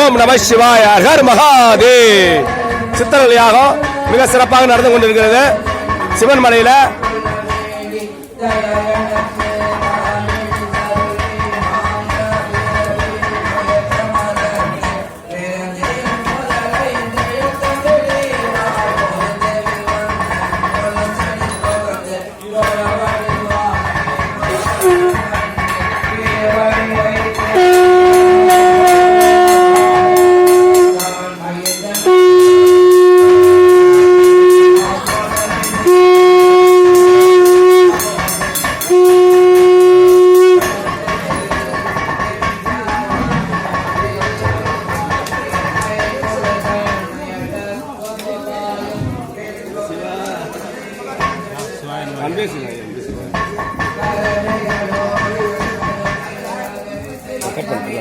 ஓம் நம சிவாய ஹர் மகாதே சித்தர்கள் யாகம் மிக சிறப்பாக நடந்து கொண்டிருக்கிறது. சிவன் மலையில చెప్పండి.